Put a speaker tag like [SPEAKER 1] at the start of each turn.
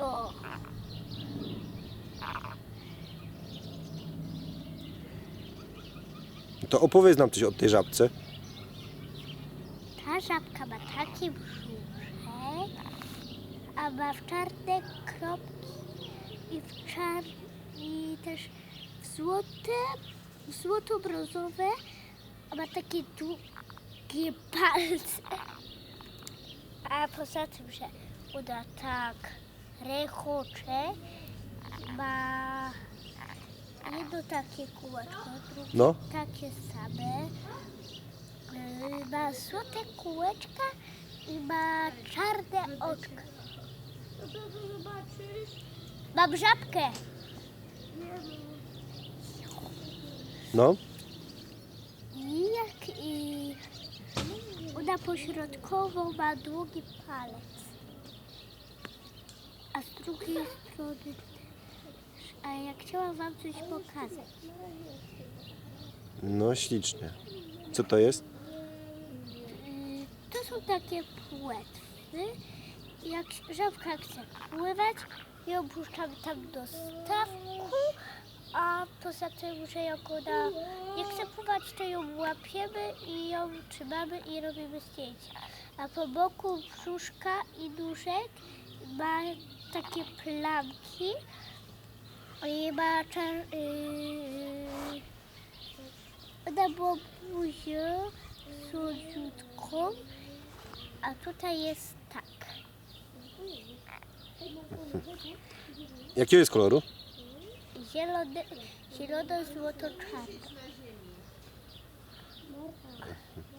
[SPEAKER 1] O,
[SPEAKER 2] To opowiedz nam coś o tej żabce.
[SPEAKER 1] ta żabka ma taki brzuszek, a ma w czarne kropki i w czar... i też w złote, w złoto-brązowe, a ma takie długie palce. A poza tym, że uda tak rechocze, ma jedno takie kółeczko, drugie
[SPEAKER 2] No.
[SPEAKER 1] takie same. Yy, Ma złote kółeczka i ma czarne oczka. Mam żabkę.
[SPEAKER 2] No.
[SPEAKER 1] I jak i ona pośrodkowo ma długi palec. A z drugiej strony. A ja chciałam wam coś pokazać.
[SPEAKER 2] No ślicznie. Co to jest?
[SPEAKER 1] Yy, To są takie płetwy. Jak żabka chce pływać, ją puszczamy tam do stawku, a poza tym, że jak ona nie chce pływać, to ją łapiemy i ją trzymamy i robimy zdjęcia. A po boku brzuszka i nóżek ma takie plamki. I ma czar... Yy, ona ma buzię słodziutką, a tutaj jest tak.
[SPEAKER 2] Jakiego jest koloru?
[SPEAKER 1] Zielony, zielono-złoto-czarny. Mhm.